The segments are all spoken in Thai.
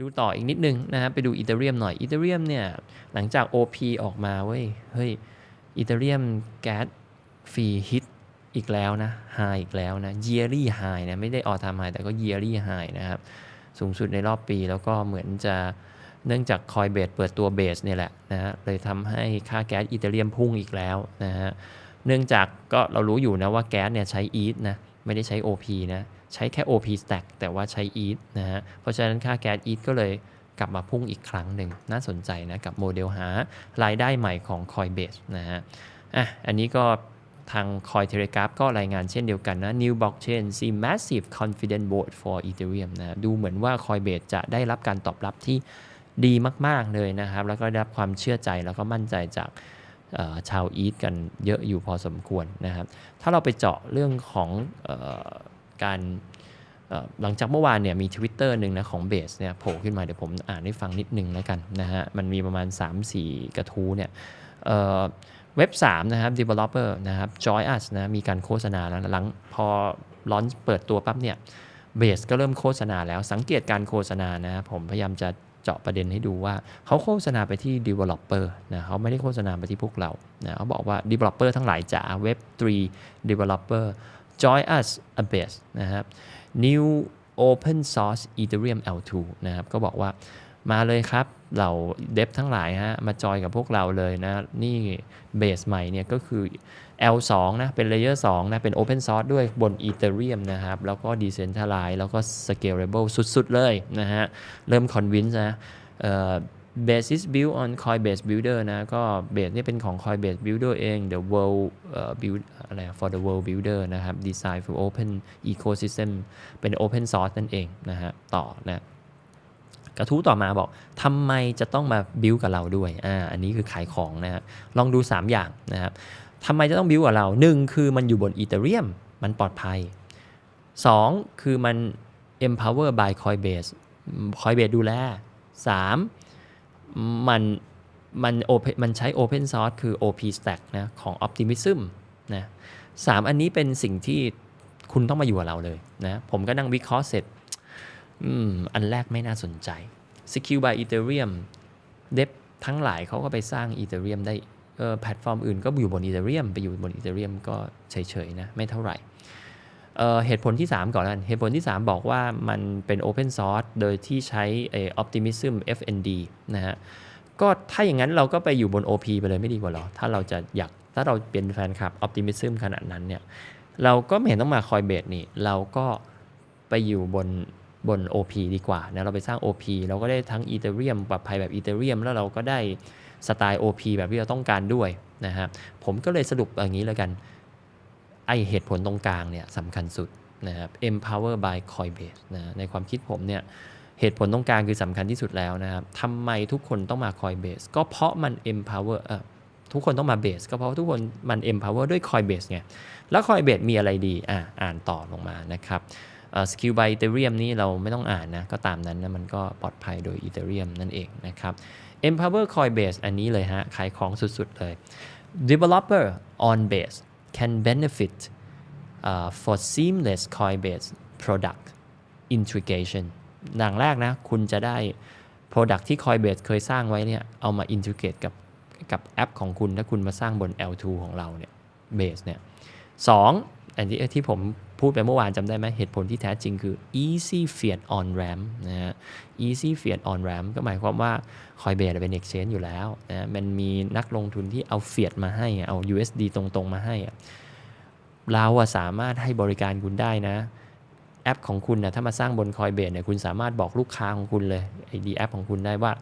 ดูต่ออีกนิดนึงนะฮะไปดูอีเทเรียมหน่อยอีเทเรียมเนี่ยหลังจาก OP ออกมาเว้ยเฮ้ยอีเทเรียมแก๊สฟรีฮิตอีกแล้วนะไฮอีกแล้วนะ yearly high นะไม่ได้ออทามไฮแต่ก็ yearly high นะครับสูงสุดในรอบปีแล้วก็เหมือนจะเนื่องจากคอยเบสเปิดตัวเบสเนี่ยแหละนะฮะเลยทำให้ค่าแก๊สอีเทเรียมพุ่งอีกแล้วนะฮะเนื่องจากก็เรารู้อยู่นะว่าแก๊สเนี่ยใช้ ETH นะไม่ได้ใช้ OP นะ ใช้แค่ OP stack แต่ว่าใช้ ETH นะฮะ เพราะฉะนั้นค่าแก๊ส ETH ก็เลยกลับมาพุ่งอีกครั้งหนึ่ง น่าสนใจนะ กับโมเดลหารายได้ใหม่ของ Coinbase นะฮะ อะ อันนี้ก็ทาง Cointelegraph ก็รายงานเช่นเดียวกันนะ New blockchain see massive confident vote for Ethereum นะ ดูเหมือนว่า Coinbase จะได้รับการตอบรับที่ดีมาก ๆ เลยนะครับ แล้วก็ได้รับความเชื่อใจแล้วก็มั่นใจจากชาวอีทกันเยอะอยู่พอสมควรนะครับ ถ้าเราไปเจาะเรื่องของ การหลังจากเมื่อวานเนี่ยมี Twitter หนึ่งนะของเบสเนี่ยโผล่ขึ้นมาเดี๋ยวผมอ่านให้ฟังนิดนึงแล้วกันนะฮะมันมีประมาณ 3-4 กระทู้เนี่ยเว็บ 3 นะครับ developer นะครับ Joy Us นะมีการโฆษณาแล้วหลังพอร้อนเปิดตัวปั๊บเนี่ยเบสก็เริ่มโฆษณาแล้วสังเกตการโฆษณานะผมพยายามจะเจาะประเด็นให้ดูว่าเขาโฆษณาไปที่ developer นะเขาไม่ได้โฆษณาไปที่พวกเรานะเขาบอกว่า developer ทั้งหลายจ๋า web 3 developer join us a base นะครับ new open source ethereum l2 นะครับก็บอกว่ามาเลยครับเหล่าเดฟทั้งหลายฮะมาจอยกับพวกเราเลยนะ นี่เบสใหม่เนี่ยก็คือ L2 นะเป็น Layer 2นะเป็น Open Source ด้วยบน Ethereum นะครับ แล้วก็ Decentralized แล้วก็ Scalable สุด ๆ เลยนะฮะ เริ่ม Convince นะ เอ่อ Basis build on Coinbase Builder นะ ก็ Base นี่เป็นของ Coinbase Builder เอง The World เอ่อ build อะไร for the world builder นะครับ Design for open ecosystem เป็น Open Source นั่นเองนะฮะ ต่อนะ กระทู้ต่อมาบอกทำไมจะต้องมาบิวกับเราด้วย อ่า อันนี้คือขายของนะฮะ ลองดู 3 อย่างนะครับทำไมจะต้องบิวกับเรา 1 คือมันอยู่บนอีเ e เรียมมันปลอดภัย 2 คือมัน empower by Coinbase Coinbase ดูแล 3 มันมัน open มันใช้ open source คือ OP stack นะของ Optimism นะสามอันนี้เป็นสิ่งที่คุณต้องมาอยู่กับเราเลยนะผมก็นั่งวิเคราะห์เสร็จอืมอันแรกไม่น่าสนใจ Secure by Ethereum เดฟทั้งหลายเขาก็ไปสร้าง Ethereum ได้แพลตฟอร์มอื่นก็อยู่บน Ethereum ไปอยู่บน Ethereum ก็เฉยๆนะไม่เท่าไหร่ เเหตุผลที่ 3 ก่อนนั้นเหตุผลที่ 3 บอกว่ามันเป็น Open Source โดยที่ใช้ออ Optimism FND นะฮะก็ถ้าอย่างนั้นเราก็ไปอยู่บน OP ไปเลยไม่ดีกว่าหรอ ถ้าเราจะอยากถ้าเราเป็นแฟนคลับ Optimism ขนาดนั้นเนี่ยเราก็ไม่เห็นต้องมาคอยเบสนี่ เราก็ไปอยู่บนบน OP ดีกว่านะเราไปสร้าง OP เราก็ได้ทั้ง Ethereum ปลอดภัยแบบ Ethereum แล้วเราก็ได้สไตล์ OP แบบที่เราต้องการด้วยนะฮะผมก็เลยสรุปอย่างนี้แล้วกัน ไอเหตุผลตรงกลางเนี่ยสำคัญสุดนะครับ empower by Coinbase นะในความคิดผมเนี่ยเหตุผลตรงกลางคือสำคัญที่สุดแล้วนะครับทำไมทุกคนต้องมา Coinbase ก็เพราะมัน empower เอ่อทุกคนต้องมา base ก็เพราะทุกคนมัน empower ด้วย Coinbase ไง แล้ว Coinbase มีอะไรดีอ่าอ่านต่อลงมานะครับสกิล by Ethereum นี่เราไม่ต้องอ่านนะ ก็ตามนั้นนะมันก็ปลอดภัยโดย Ethereum นั่นเองนะครับ Empower Coinbase อันนี้เลยฮะ ขายของสุด ๆ เลย Developer on base can benefit uh, for seamless Coinbase product integration อย่างแรกนะ คุณจะได้ Product ที่ Coinbase เคยสร้างไว้เนี่ย เอามา integrate กับกับแอปของคุณ ถ้าคุณมาสร้างบน L2 ของเราเนี่ย Base เนี่ยสองอันที่ที่ผม พูดไปเมื่อวานจำได้ไหมเหตุผลที่แท้จริงคือ easy fiat on ramp นะฮะ easy fiat on ramp ก็หมายความว่า Coinbase เป็น exchange อยู่แล้วนะมันมีนักลงทุนที่เอา fiat มาให้เอา USD ตรงๆ มาให้เราอะสามารถให้บริการคุณได้นะ แอปของคุณนะถ้ามาสร้างบน Coinbase เนี่ยคุณสามารถบอกลูกค้าของคุณเลยไอดีแอปของคุณได้ว่า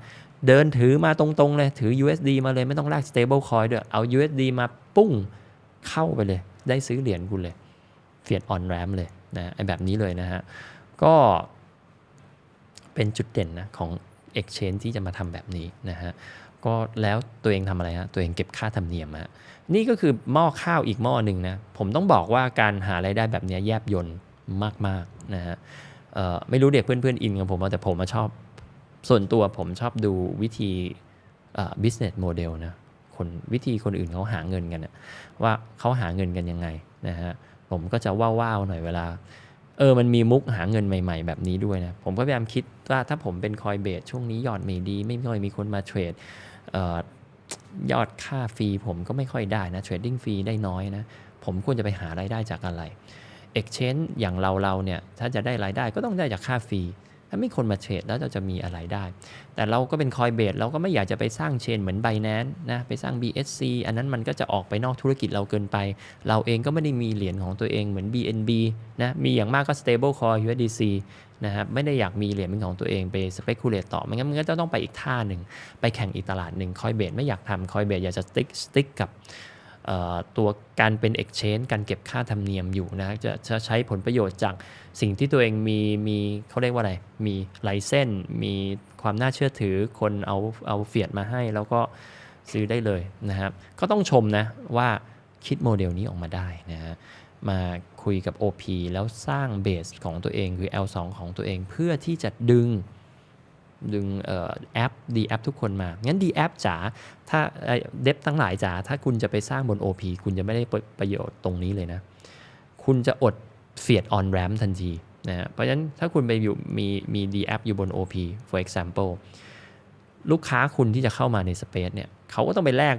เดินถือมาตรงๆ เลย ถือ USD มาเลยไม่ต้องแลก stable coin ด้วยเอา USD มาปุ้งเข้าไปเลย ได้ซื้อเหรียญคุณเลย เฟียดออนแรมเลยนะไอแบบนี้เลยนะฮะ ก็เป็นจุดเด่นนะของ Exchange ที่จะมาทำแบบนี้นะฮะ ก็แล้วตัวเองทำอะไรฮะ ตัวเองเก็บค่าธรรมเนียมฮะ นี่ก็คือหม้อข้าวอีกหม้อหนึ่งนะ ผมต้องบอกว่าการหารายได้แบบนี้แยบยนต์มากๆนะฮะไม่รู้เด็กเพื่อนๆอินกับผมว่าแต่ผมมาชอบส่วนตัวผมชอบดูวิธี business model นะคนวิธีคนอื่นเขาหาเงินกันนะว่าเขาหาเงินกันยังไงนะฮะ ผมก็จะว้าวๆหน่อยเวลา เออมันมีมุกหาเงินใหม่ ๆ แบบนี้ด้วยนะ ผมก็พยายามคิดว่าถ้าผมเป็นคอยเบสช่วงนี้ยอดไม่ดี ไม่ค่อยมีคนมาเทรดออยอดค่าฟรีผมก็ไม่ค่อยได้นะเทรดดิ้งฟรีได้น้อยนะ ผมควรจะไปหารายได้จากอะไร Exchange อย่างเราเราเนี่ยถ้าจะได้รายได้ก็ต้องได้จากค่าฟรี ถ้าไม่คนมาเทรดแล้วเราจะมีอะไรได้ แต่เราก็เป็นคอยเบสเราก็ไม่อยากจะไปสร้างเชนเหมือน b บ n a n c e นะไปสร้าง BSC อันนั้นมันก็จะออกไปนอกธุรกิจเราเกินไป เราเองก็ไม่ได้มีเหรียญของตัวเองเหมือน BNB นะมีอย่างมากก็ stable coin USDC นะครับไม่ได้อยากมีเหรียญเป็นของตัวเองไป speculate ต่อไม่งั้นมันก็จะต้องไปอีกท่าหนึ่งไปแข่งอีกตลาดหนึ่งคอยเบสไม่อยากทำคอยเบสอยากจะ stick stick กับ ตัวการเป็น exchange การเก็บค่าธรรมเนียมอยู่นะจะจะใช้ผลประโยชน์จากสิ่งที่ตัวเองมีมีเขาเรียกว่าอะไร มีไลเส้นมีความน่าเชื่อถือคนเอาเอาเฟียดมาให้ แล้วก็ซื้อได้เลยนะครับ ก็ต้องชมนะว่าคิดโมเดลนี้ออกมาได้นะฮะมาคุยกับ OP แล้วสร้างเบสของตัวเองคือ L2 ของตัวเองเพื่อที่จะดึง ดึงออแอปดีแอปทุกคนมา งั้นดีแอปจ๋า ถ้าเดฟทั้งหลายจ๋า ถ้าคุณจะไปสร้างบน OP คุณจะไม่ได้ประโยชน์ตรงนี้เลยนะ คุณจะอดเฟียดออนแรมทันทีนะฮะเพราะฉะนั้นถ้าคุณไปอยู่มีมีดีแอปอยู่บน OP for example ลูกค้าคุณที่จะเข้ามาใน Space เนี่ยเขาก็ต้องไปแลก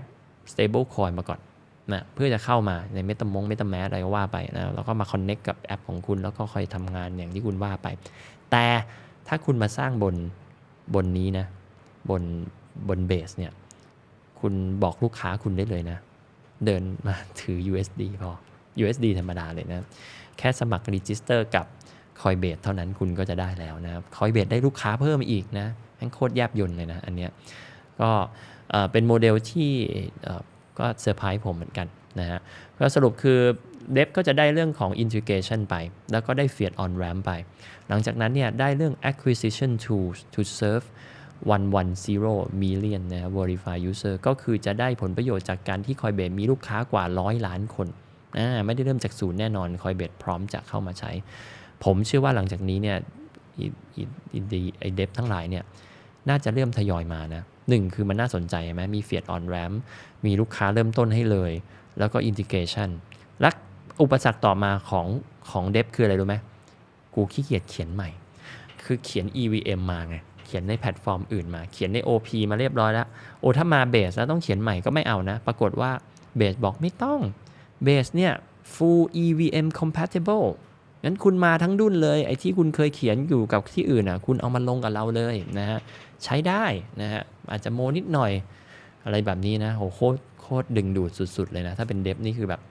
stable coin มาก่อนนะเพื่อจะเข้ามาในเมตามงเมตาแมสอะไรก็ว่าไปนะแล้วก็มา connect กับแอปของคุณแล้วก็ค่อยทำงานอย่างที่คุณว่าไป แต่ถ้าคุณมาสร้างบน บนนี้นะบนบนเบสเนี่ยคุณบอกลูกค้าคุณได้เลยนะ เดินมาถือ USD พอ USD ธรรมดาเลยนะ แค่สมัคร register กับ Coinbase เท่านั้นคุณก็จะได้แล้วนะครับ Coinbase ได้ลูกค้าเพิ่มอีกนะทั้งโคตรแยบยนเลยนะอันเนี้ยก็เป็นโมเดลที่ก็เซอร์ไพรส์ผมเหมือนกันนะฮะก็สรุปคือ เดฟก็จะได้เรื่องของ integration ไป แล้วก็ได้ fiat on ramp ไป หลังจากนั้นเนี่ยได้เรื่อง acquisition tools to serve 110 million นะ verify user ก็คือจะได้ผลประโยชน์จากการที่ Coinbase มีลูกค้ากว่า 100 ล้านคน ไม่ได้เริ่มจากศูนย์แน่นอน Coinbase พร้อมจะเข้ามาใช้ ผมเชื่อว่าหลังจากนี้เนี่ยอีอีอีไอเดฟทั้งหลายเนี่ยน่าจะเริ่มทยอยมานะหนึ่งคือมันน่าสนใจใช่ไหมมี fiat on ramp มีลูกค้าเริ่มต้นให้เลย แล้วก็ integration และ อุปสรรคต่อมาของของเดฟคืออะไรรู้ไหมกูขี้เกียจเขียนใหม่ คือเขียน EVM มาไงเขียนในแพลตฟอร์มอื่นมาเขียนใน OP มาเรียบร้อยแล้ว โอ้ถ้ามาเบสแล้วต้องเขียนใหม่ก็ไม่เอานะ ปรากฏว่าเบสบอกไม่ต้องเบสเนี่ย full EVM compatible งั้นคุณมาทั้งดุนเลยไอ้ที่คุณเคยเขียนอยู่กับที่อื่นอะคุณเอามาลงกับเราเลยนะฮะใช้ได้นะฮะอาจจะโมนิดหน่อยอะไรแบบนี้นะโหโคตรโคตรดึงดูดสุด ๆ เลยนะ ถ้าเป็นเดฟนี่คือแบบ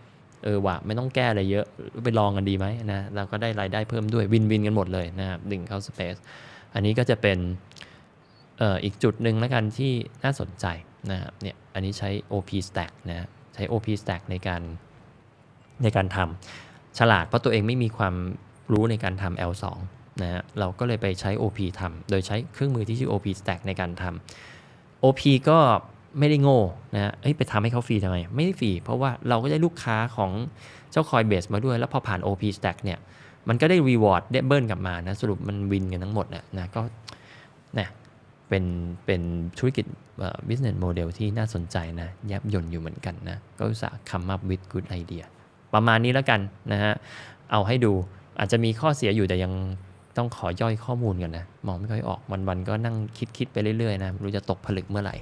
เออว่ะไม่ต้องแก้อะไรเยอะไปลองกันดีไหมนะเราก็ได้รายได้เพิ่มด้วยวินวินกันหมดเลยนะครับดึงเข้าสเปซอันนี้ก็จะเป็นเอ่ออีกจุดหนึ่งแล้วกันที่น่าสนใจนะครับเนี่ยอันนี้ใช้ OP stack นะใช้ OP stack ในการในการทำฉลาดเพราะตัวเองไม่มีความรู้ในการทำ L2 นะฮะเราก็เลยไปใช้ OP ทำโดยใช้เครื่องมือที่ชื่อ OP stack ในการทำ OP ก็ ไม่ได้โง่นะฮะเอ้ยไปทำให้เขาฟรีทำไม ไม่ได้ฟรี เพราะว่าเราก็ได้ลูกค้าของเจ้า Coinbase มาด้วย แล้วพอผ่าน OP Stack เนี่ย มันก็ได้ reward ได้เบิลกลับมานะ สรุปมันวินกันทั้งหมดนะนะก็นะเป็นเป็นธุรกิจ business model ที่น่าสนใจนะ ยับยนอยู่เหมือนกันนะ ก็อุตส่าห์ come up with good idea ประมาณนี้แล้วกันนะฮะ เอาให้ดูอาจจะมีข้อเสียอยู่แต่ยัง ต้องขอย่อยข้อมูลกันนะ มองไม่ค่อยออกวันๆก็นั่งคิดๆไปเรื่อยๆนะ รู้จะตกผลึกเมื่อไหร่